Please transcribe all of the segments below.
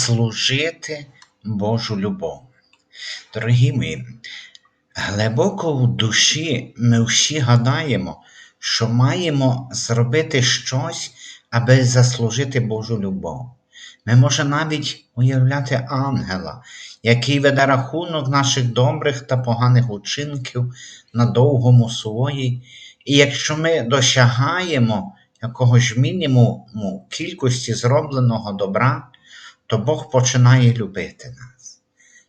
заслужити Божу любов. Дорогі мої, глибоко в душі ми всі гадаємо, що маємо зробити щось, аби заслужити Божу любов. Ми можемо навіть уявляти ангела, який веде рахунок наших добрих та поганих учинків на довгому свої, і якщо ми досягаємо якогось мінімуму кількості зробленого добра, то Бог починає любити нас.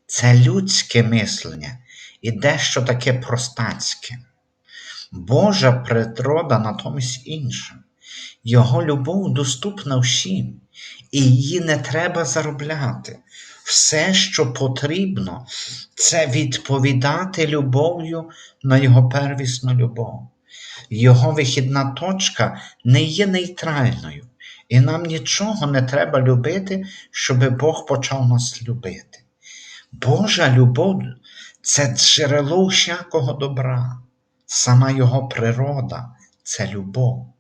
Це людське мислення і дещо таке простацьке. Божа природа натомість інша. Його любов доступна всім, і її не треба заробляти. Все, що потрібно, це відповідати любов'ю на Його первісну любов. Його вихідна точка не є нейтральною, і нам нічого не треба любити, щоб Бог почав нас любити. Божа любов це джерело всякого добра, сама Його природа це любов.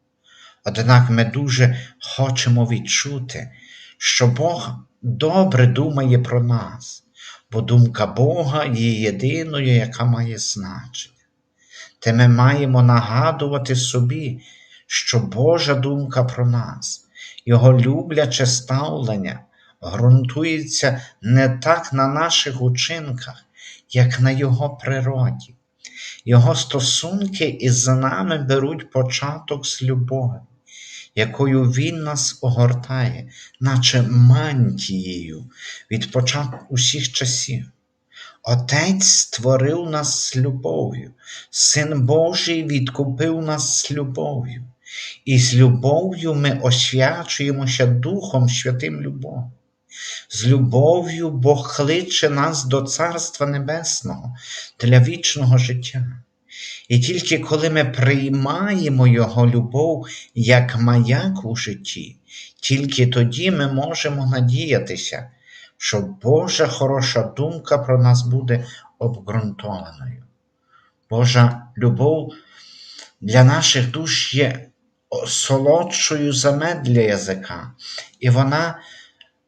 Однак ми дуже хочемо відчути, що Бог добре думає про нас, бо думка Бога є єдиною, яка має значення. Те ми маємо нагадувати собі, що Божа думка про нас, Його любляче ставлення ґрунтується не так на наших учинках, як на Його природі. Його стосунки із нами беруть початок з любові якою Він нас огортає, наче мантією від початку усіх часів. Отець створив нас з любов'ю, Син Божий відкупив нас з любов'ю, і з любов'ю ми освячуємося Духом Святим Любові. З любов'ю Бог кличе нас до Царства Небесного для вічного життя. І тільки коли ми приймаємо Його любов як маяк у житті, тільки тоді ми можемо надіятися, що Божа хороша думка про нас буде обґрунтованою. Божа любов для наших душ є солодшою замед для язика, і вона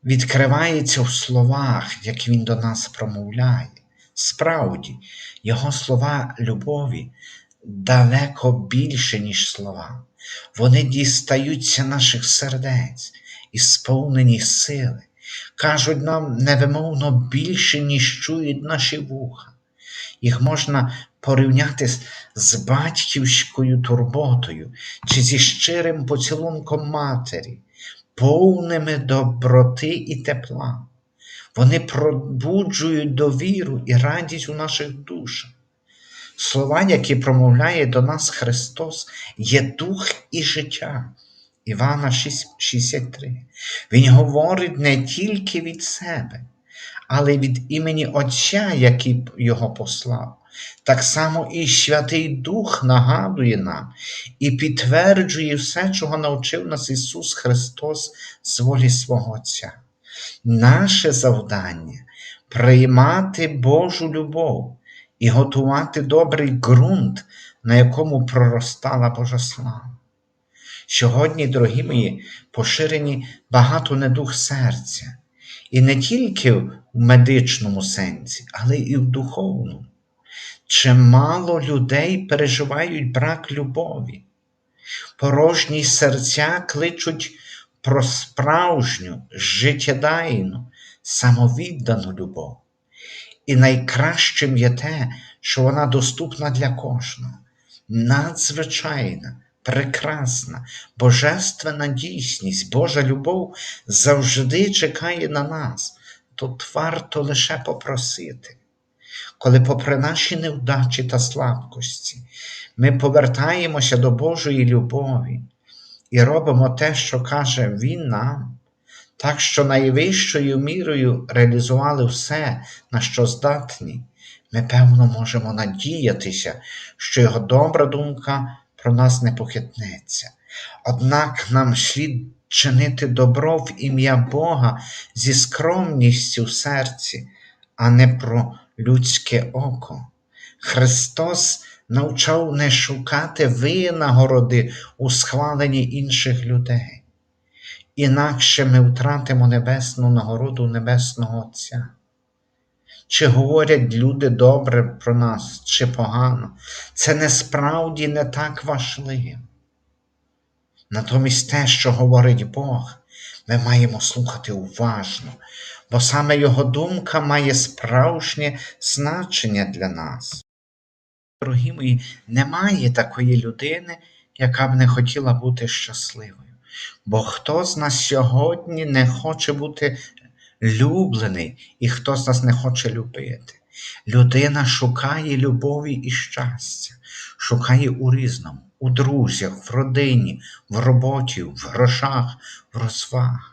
відкривається в словах, як Він до нас промовляє. Справді, Його слова любові далеко більше, ніж слова. Вони дістаються наших сердець і сповнені сили, кажуть нам невимовно більше, ніж чують наші вуха. Їх можна порівняти з батьківською турботою чи зі щирим поцілунком матері, повними доброти і тепла. Вони пробуджують довіру і радість у наших душах. Слова, які промовляє до нас Христос, є дух і життя. Івана 6,63. Він говорить не тільки від себе, але й від імені Отця, який Його послав. Так само і Святий Дух нагадує нам і підтверджує все, чого навчив нас Ісус Христос з волі свого Отця. Наше завдання приймати Божу любов і готувати добрий ґрунт, на якому проростала Божа слава. Сьогодні, дорогі мої, поширені багато недух серця, і не тільки в медичному сенсі, але і в духовному. Чимало людей переживають брак любові, порожні серця кличуть про справжню, життєдайну, самовіддану любов. І найкращим є те, що вона доступна для кожного, надзвичайна, прекрасна, божественна дійсність, Божа любов завжди чекає на нас, тут варто лише попросити. Коли, попри наші невдачі та слабкості, ми повертаємося до Божої любові і робимо те, що каже Він нам, так що найвищою мірою реалізували все, на що здатні, ми, певно, можемо надіятися, що Його добра думка про нас не похитнеться. Однак нам слід чинити добро в ім'я Бога зі скромністю в серці, а не про людське око. Христос навчав не шукати винагороди у схваленні інших людей. інакше ми втратимо небесну нагороду Небесного Отця. Чи говорять люди добре про нас, чи погано, це насправді не так важливо. Натомість те, що говорить Бог, ми маємо слухати уважно, бо саме Його думка має справжнє значення для нас. Дорогі мої, немає такої людини, яка б не хотіла бути щасливою. Бо хто з нас сьогодні не хоче бути люблений, і хто з нас не хоче любити? Людина шукає любові і щастя, шукає у різному, у друзях, в родині, в роботі, в грошах, в розвагах.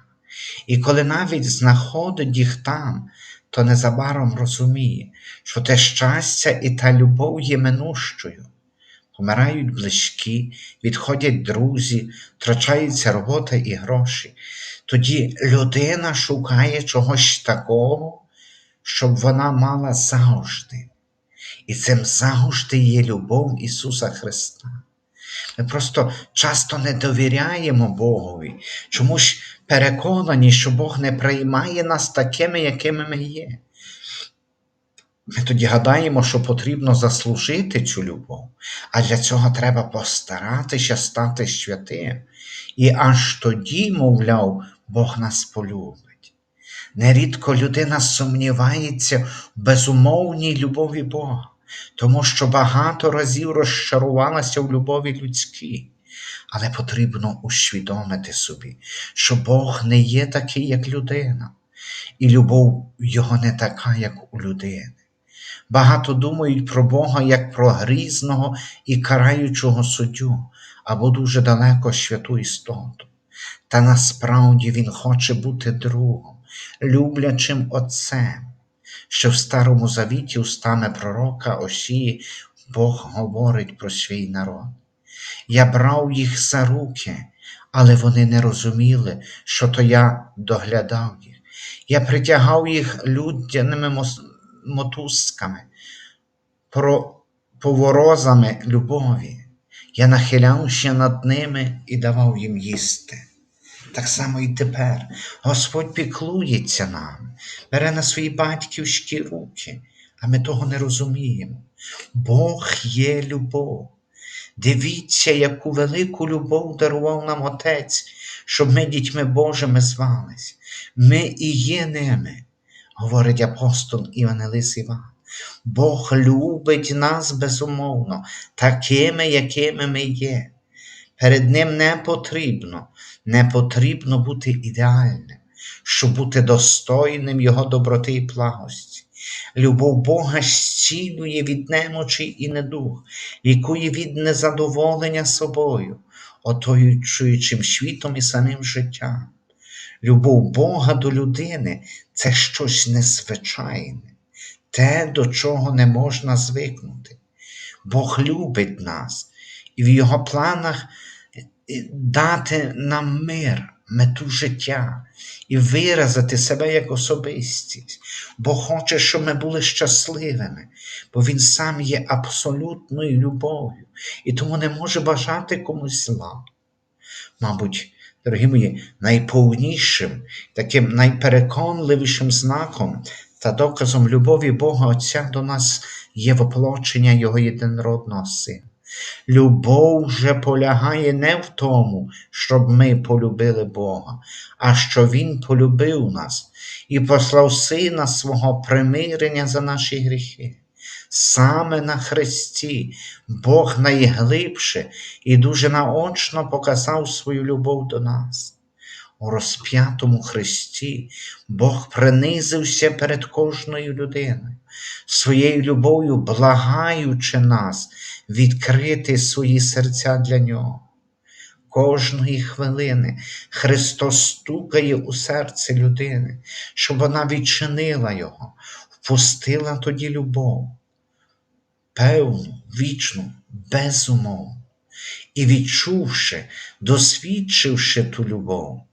І коли навіть знаходить їх там, то незабаром розуміє, що те щастя і та любов є минущою. Помирають близькі, відходять друзі, втрачається робота і гроші. Тоді людина шукає чогось такого, щоб вона мала завжди. І цим завжди є любов Ісуса Христа. Ми просто часто не довіряємо Богові, чомусь переконані, що Бог не приймає нас такими, якими ми є. Ми тоді гадаємо, що потрібно заслужити цю любов, а для цього треба постаратися стати святим. І аж тоді, мовляв, Бог нас полюбить. Нерідко людина сумнівається в безумовній любові Бога, тому що багато разів розчарувалася в любові людській. Але потрібно усвідомити собі, що Бог не є такий, як людина, і любов його не така, як у людини. Багато думають про Бога як про грізного і караючого суддю або дуже далеко святу істоту. Та насправді Він хоче бути другом, люблячим Отцем, що в Старому Завіті устами пророка Осії Бог говорить про свій народ. Я брав їх за руки, але вони не розуміли, що то я доглядав їх. Я притягав їх людяними мотузками, поворозами любові. Я нахилявся над ними і давав їм їсти. Так само і тепер Господь піклується нам, бере на свої батьківські руки, а ми того не розуміємо. Бог є любов. Дивіться, яку велику любов дарував нам Отець, щоб ми дітьми Божими звались. Ми і є ними, говорить апостол Іванелис Іван. Бог любить нас безумовно, такими, якими ми є. Перед Ним не потрібно, не потрібно бути ідеальним, щоб бути достойним Його доброти і благості. Любов Бога зцілює від немочі і недух, лікує від незадоволення собою, отоючуючим світом і самим життям. Любов Бога до людини це щось незвичайне те, до чого не можна звикнути. Бог любить нас і в Його планах е, дати нам мир, мету життя і виразити себе як особистість, бо хоче, щоб ми були щасливими, бо Він сам є абсолютною любов'ю і тому не може бажати комусь зла. Мабуть, дорогі мої, найповнішим, таким найпереконливішим знаком та доказом любові Бога Отця до нас є воплочення Його єдинородного Сина. Любов же полягає не в тому, щоб ми полюбили Бога, а що Він полюбив нас і послав Сина свого примирення за наші гріхи. Саме на Христі Бог найглибше і дуже наочно показав свою любов до нас. У розп'ятому Христі Бог принизився перед кожною людиною, своєю любов'ю благаючи нас відкрити свої серця для Нього. Кожної хвилини Христос стукає у серце людини, щоб вона відчинила Його, впустила тоді любов, певну, вічну, безумовну, і відчувши, досвідчивши ту любов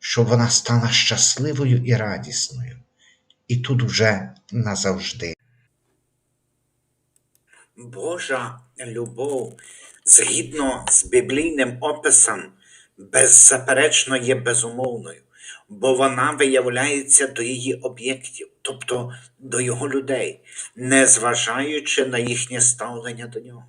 щоб вона стала щасливою і радісною, і тут уже назавжди. Божа любов, згідно з біблійним описом, беззаперечно є безумовною, бо вона виявляється до її об'єктів, тобто до його людей, незважаючи на їхнє ставлення до нього.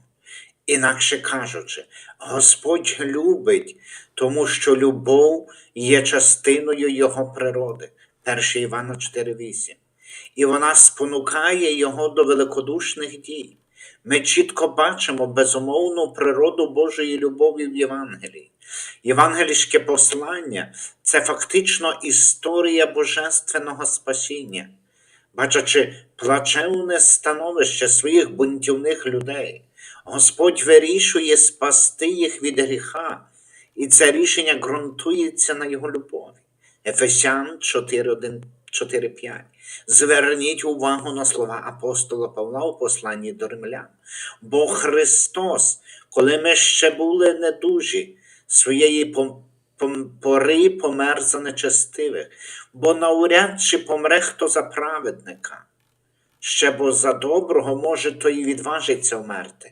Інакше кажучи, Господь любить, тому що любов є частиною Його природи. 1 Івана 4,8. І вона спонукає його до великодушних дій. Ми чітко бачимо безумовну природу Божої любові в Євангелії. Євангелійське послання це фактично історія божественного спасіння. Бачачи плачевне становище своїх бунтівних людей, Господь вирішує спасти їх від гріха, і це рішення ґрунтується на його любові. Ефесян 4.1. 4.5. Зверніть увагу на слова апостола Павла у посланні до римлян. Бо Христос, коли ми ще були недужі, своєї пори помер за нечестивих, бо навряд чи помре хто за праведника. Ще бо за доброго може то і відважиться вмерти.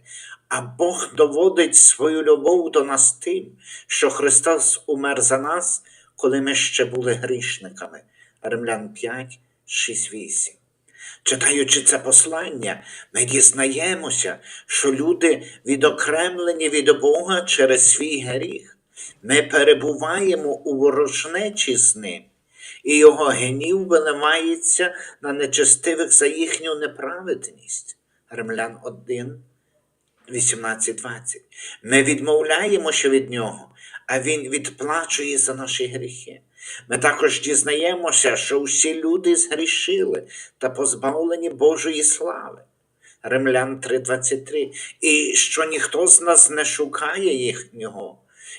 А Бог доводить свою любов до нас тим, що Христос умер за нас, коли ми ще були грішниками. Римлян 5, 6, 8. Читаючи це послання, ми дізнаємося, що люди відокремлені від Бога через свій гріх. Ми перебуваємо у ворожнечі з ним, і його гнів виливається на нечестивих за їхню неправедність. Римлян 1, 18-20. Ми відмовляємося від нього, а він відплачує за наші гріхи. Ми також дізнаємося, що всі люди згрішили та позбавлені Божої слави. Римлян 3:23. І що ніхто з нас не шукає їхнього,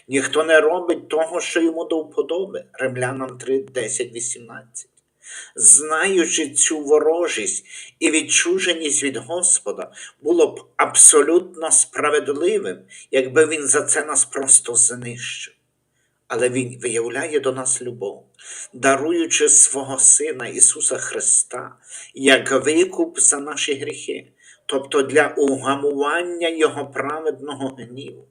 ніхто не робить того, що йому до вподоби. Римлянам 3, 10, 18. Знаючи цю ворожість і відчуженість від Господа, було б абсолютно справедливим, якби він за це нас просто знищив. Але Він виявляє до нас любов, даруючи свого Сина Ісуса Христа як викуп за наші гріхи, тобто для угамування Його праведного гніву.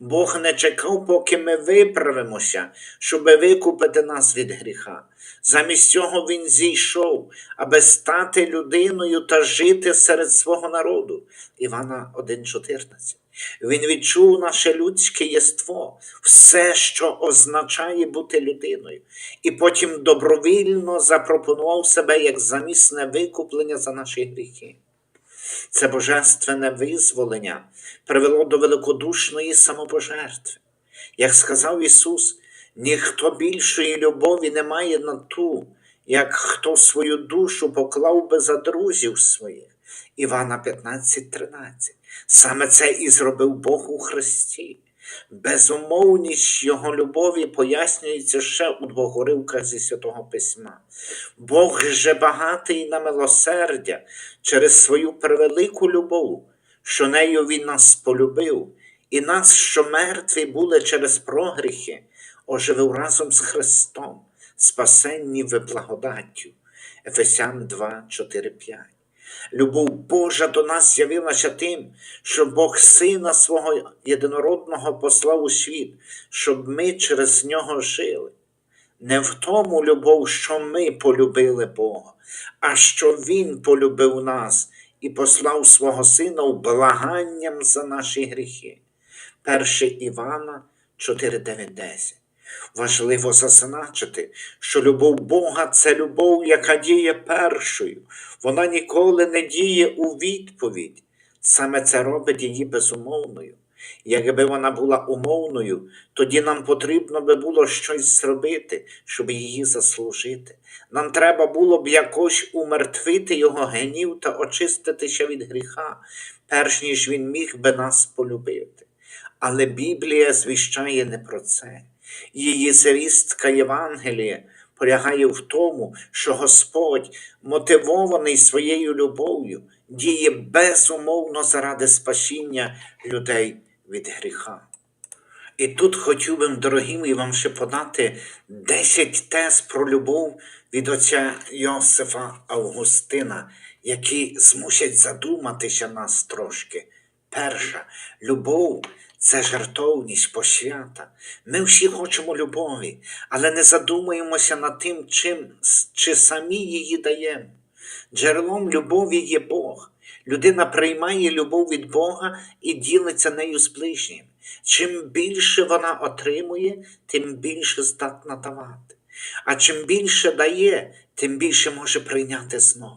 Бог не чекав, поки ми виправимося, щоб викупити нас від гріха. Замість цього Він зійшов, аби стати людиною та жити серед свого народу. Івана 1,14. Він відчув наше людське єство, все, що означає бути людиною, і потім добровільно запропонував себе як замісне викуплення за наші гріхи. Це божественне визволення привело до великодушної самопожертви. Як сказав Ісус, ніхто більшої любові не має на ту, як хто свою душу поклав би за друзів своїх. Івана 15:13. Саме це і зробив Бог у Христі. Безумовність Його любові пояснюється ще у двох уривках зі Святого Письма. Бог же багатий на милосердя через свою превелику любов, що нею Він нас полюбив, і нас, що мертві були через прогріхи, оживив разом з Христом, спасенні ви благодаттю. Ефесян 2, 4, 5. Любов Божа до нас з'явилася тим, що Бог Сина свого єдинородного послав у світ, щоб ми через нього жили. Не в тому любов, що ми полюбили Бога, а що Він полюбив нас і послав свого Сина благанням за наші гріхи. 1 Івана 4, 9, 10. Важливо зазначити, що любов Бога це любов, яка діє першою. Вона ніколи не діє у відповідь. Саме це робить її безумовною. Якби вона була умовною, тоді нам потрібно би було щось зробити, щоб її заслужити. Нам треба було б якось умертвити його гнів та очиститися від гріха, перш ніж він міг би нас полюбити. Але Біблія звіщає не про це. Її звістка Євангелія полягає в тому, що Господь, мотивований своєю любов'ю, діє безумовно заради спасіння людей від гріха. І тут хотів би, дорогі мої, вам ще подати 10 тез про любов від отця Йосифа Августина, які змусять задуматися нас трошки. Перша, любов це жертовність, посвята. Ми всі хочемо любові, але не задумуємося над тим, чим, чи самі її даємо. Джерелом любові є Бог. Людина приймає любов від Бога і ділиться нею з ближнім. Чим більше вона отримує, тим більше здатна давати. А чим більше дає, тим більше може прийняти знову.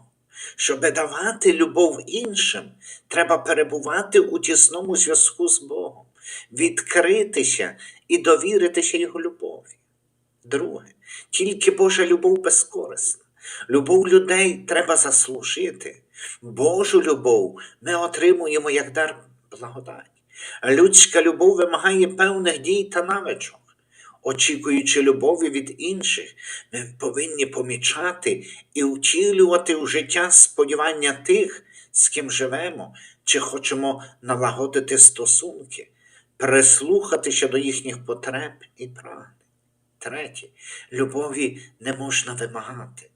Щоб давати любов іншим, треба перебувати у тісному зв'язку з Богом, відкритися і довіритися Його любові. Друге, тільки Божа любов безкорисна. Любов людей треба заслужити. Божу любов ми отримуємо як дар благодаті. Людська любов вимагає певних дій та навичок. Очікуючи любові від інших, ми повинні помічати і втілювати у життя сподівання тих, з ким живемо, чи хочемо налагодити стосунки, прислухатися до їхніх потреб і прагнень. Третє, любові не можна вимагати.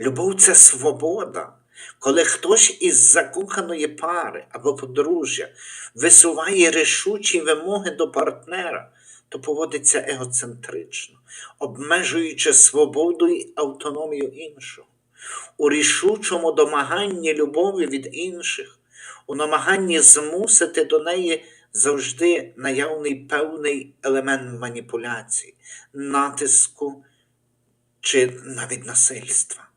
Любов це свобода. Коли хтось із закоханої пари або подружжя висуває рішучі вимоги до партнера, то поводиться егоцентрично, обмежуючи свободу і автономію іншого. У рішучому домаганні любові від інших, у намаганні змусити до неї завжди наявний певний елемент маніпуляції, натиску чи навіть насильства.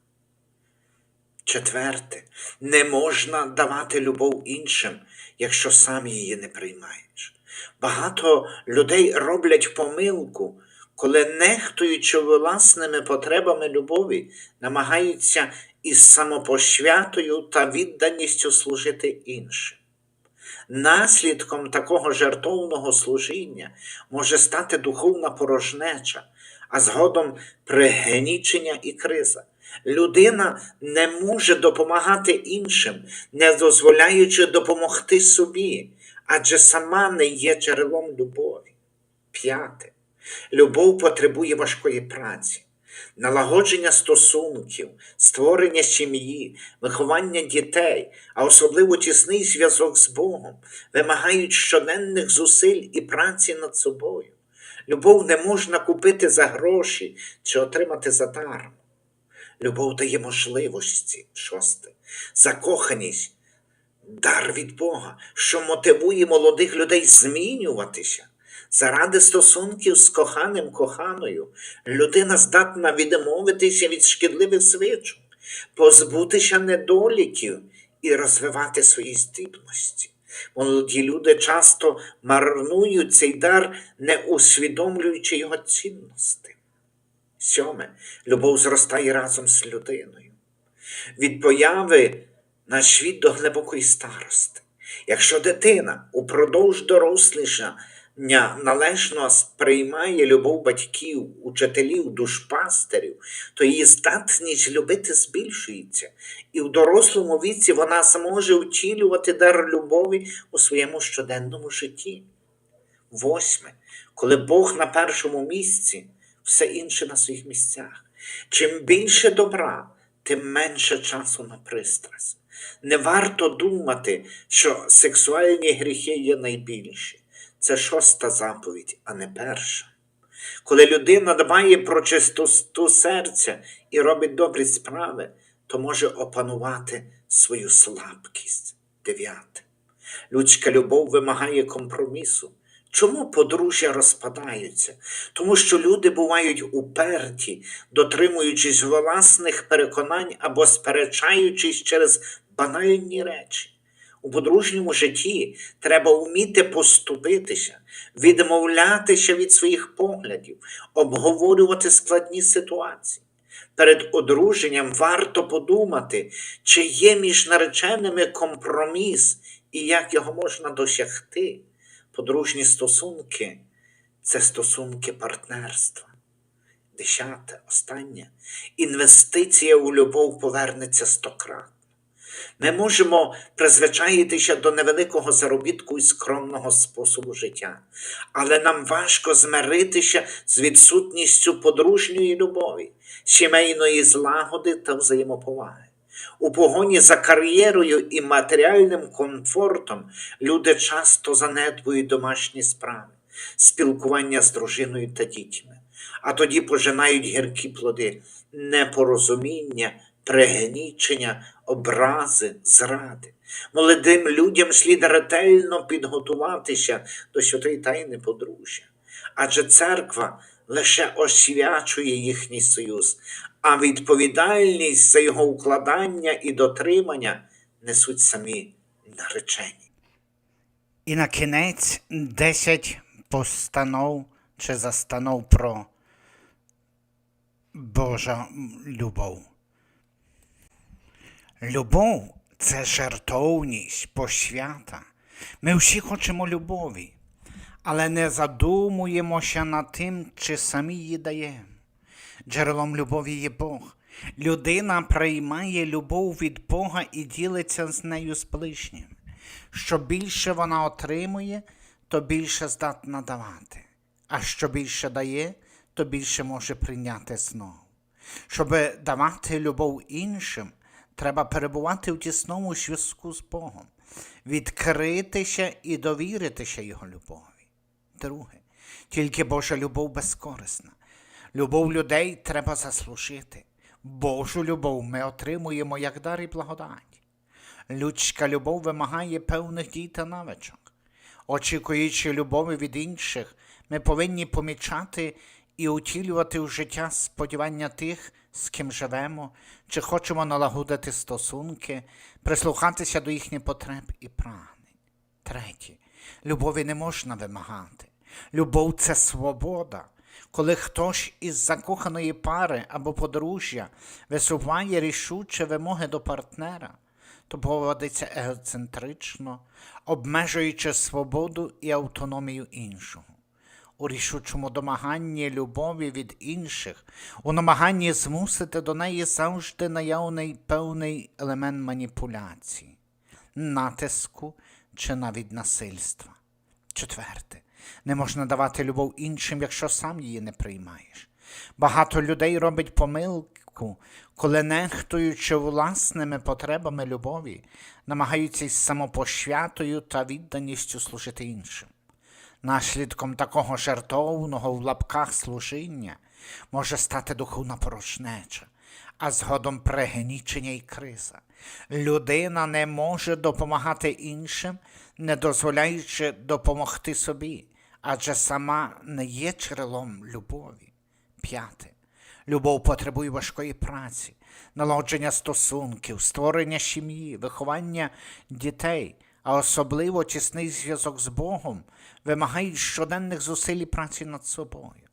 Четверте, не можна давати любов іншим, якщо сам її не приймаєш. Багато людей роблять помилку, коли, нехтуючи власними потребами любові, намагаються із самопошвятою та відданістю служити іншим. Наслідком такого жертовного служіння може стати духовна порожнеча, а згодом пригнічення і криза. Людина не може допомагати іншим, не дозволяючи допомогти собі, адже сама не є джерелом любові. П'яте. Любов потребує важкої праці, налагодження стосунків, створення сім'ї, виховання дітей, а особливо тісний зв'язок з Богом, вимагають щоденних зусиль і праці над собою. Любов не можна купити за гроші чи отримати за задармо. Любов дає можливості, шосте, закоханість, дар від Бога, що мотивує молодих людей змінюватися. Заради стосунків з коханим коханою людина здатна відмовитися від шкідливих звичок, позбутися недоліків і розвивати свої здібності. Молоді люди часто марнують цей дар, не усвідомлюючи його цінності. Сьоме, любов зростає разом з людиною. Від появи на світ до глибокої старости. Якщо дитина упродовж дорослішання належно сприймає любов батьків, учителів, душпастерів, то її здатність любити збільшується, і в дорослому віці вона зможе втілювати дар любові у своєму щоденному житті. Восьме, коли Бог на першому місці все інше на своїх місцях. Чим більше добра, тим менше часу на пристрасть. Не варто думати, що сексуальні гріхи є найбільші. Це шоста заповідь, а не перша. Коли людина дбає про чистоту серця і робить добрі справи, то може опанувати свою слабкість. Дев'яте. Людська любов вимагає компромісу. Чому подружжя розпадаються? Тому що люди бувають уперті, дотримуючись власних переконань або сперечаючись через банальні речі. У подружньому житті треба вміти поступитися, відмовлятися від своїх поглядів, обговорювати складні ситуації. Перед одруженням варто подумати, чи є між нареченими компроміс і як його можна досягти. Подружні стосунки це стосунки партнерства. Десяте, останнє. Інвестиція у любов повернеться стократно. Ми можемо призвичаїтися до невеликого заробітку і скромного способу життя, але нам важко змиритися з відсутністю подружньої любові, сімейної злагоди та взаємоповаги. У погоні за кар'єрою і матеріальним комфортом люди часто занедбують домашні справи, спілкування з дружиною та дітьми, а тоді пожинають гіркі плоди непорозуміння, пригнічення, образи, зради. Молодим людям слід ретельно підготуватися до святої тайни подружжя, адже церква лише освячує їхній союз, а відповідальність за його укладання і дотримання несуть самі наречені. І на кінець 10 постанов чи застанов про Божа любов. Любов це жертовність, посвята. Ми всі хочемо любові, але не задумуємося над тим, чи самі її даємо. Джерелом любові є Бог. Людина приймає любов від Бога і ділиться з нею з ближнім. Що більше вона отримує, то більше здатна давати. А що більше дає, то більше може прийняти знову. Щоб давати любов іншим, треба перебувати в тісному зв'язку з Богом, відкритися і довіритися Його любові. Друге, тільки Божа любов безкорисна. Любов людей треба заслужити. Божу любов ми отримуємо як дар і благодать. Людська любов вимагає певних дій та навичок. Очікуючи любові від інших, ми повинні помічати і утілювати в життя сподівання тих, з ким живемо, чи хочемо налагодити стосунки, прислухатися до їхніх потреб і прагнень. Третє, любові не можна вимагати. Любов це свобода. Коли хтось із закоханої пари або подружжя висуває рішучі вимоги до партнера, то поводиться егоцентрично, обмежуючи свободу і автономію іншого. У рішучому домаганні любові від інших, у намаганні змусити до неї завжди наявний певний елемент маніпуляції, натиску чи навіть насильства. Четверте, не можна давати любов іншим, якщо сам її не приймаєш. Багато людей робить помилку, коли нехтуючи власними потребами любові, намагаються із самопошвятою та відданістю служити іншим. Наслідком такого жертовного в лапках служіння може стати духовна порожнеча, а згодом пригнічення і криза. Людина не може допомагати іншим, не дозволяючи допомогти собі, адже сама не є джерелом любові. П'яте. Любов потребує важкої праці, налагодження стосунків, створення сім'ї, виховання дітей, а особливо тісний зв'язок з Богом вимагають щоденних зусиль і праці над собою.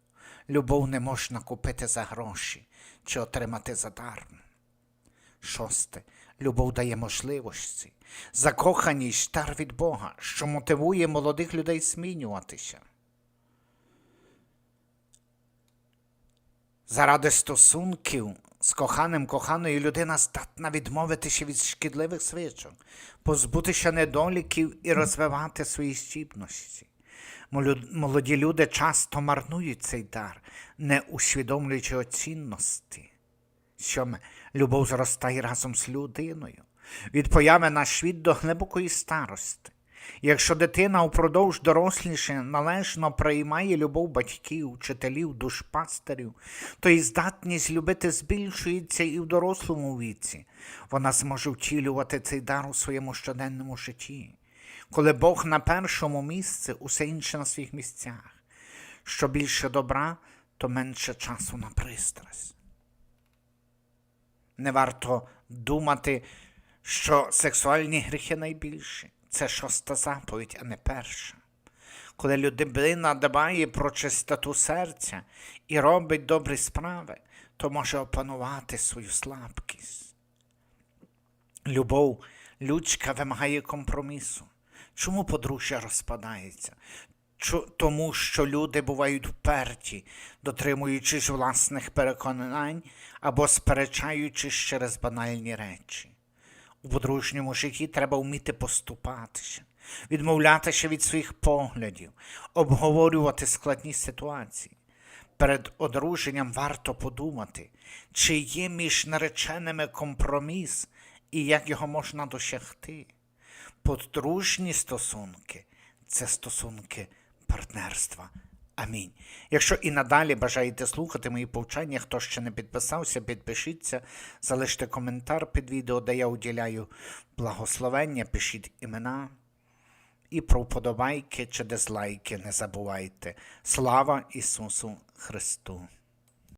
Любов не можна купити за гроші чи отримати задармо. Шосте. Любов дає можливості. Закоханість дар від Бога, що мотивує молодих людей змінюватися. Заради стосунків з коханим коханою людина здатна відмовитися від шкідливих звичок, позбутися недоліків і розвивати свої здібності. Молоді люди часто марнують цей дар, не усвідомлюючи оцінності. Сьоме, любов зростає разом з людиною, від появи на світ до глибокої старости. Якщо дитина упродовж доросліше належно приймає любов батьків, вчителів, душпастерів, то і здатність любити збільшується і в дорослому віці. Вона зможе втілювати цей дар у своєму щоденному житті. Коли Бог на першому місці, усе інше на своїх місцях. Що більше добра, то менше часу на пристрасть. Не варто думати, що сексуальні гріхи найбільші. Це шоста заповідь, а не перша. Коли людина дбає про чистоту серця і робить добрі справи, то може опанувати свою слабкість. Любов людська вимагає компромісу. Чому подружжя розпадається? Тому що люди бувають вперті, дотримуючись власних переконань або сперечаючись через банальні речі. У подружньому житті треба вміти поступатися, відмовлятися від своїх поглядів, обговорювати складні ситуації. Перед одруженням варто подумати, чи є між нареченими компроміс і як його можна досягти. Подружні стосунки це стосунки партнерства. Амінь. Якщо і надалі бажаєте слухати мої повчання, хто ще не підписався, підпишіться, залиште коментар під відео, де я уділяю благословення, пишіть імена. І про вподобайки чи дизлайки не забувайте. Слава Ісусу Христу!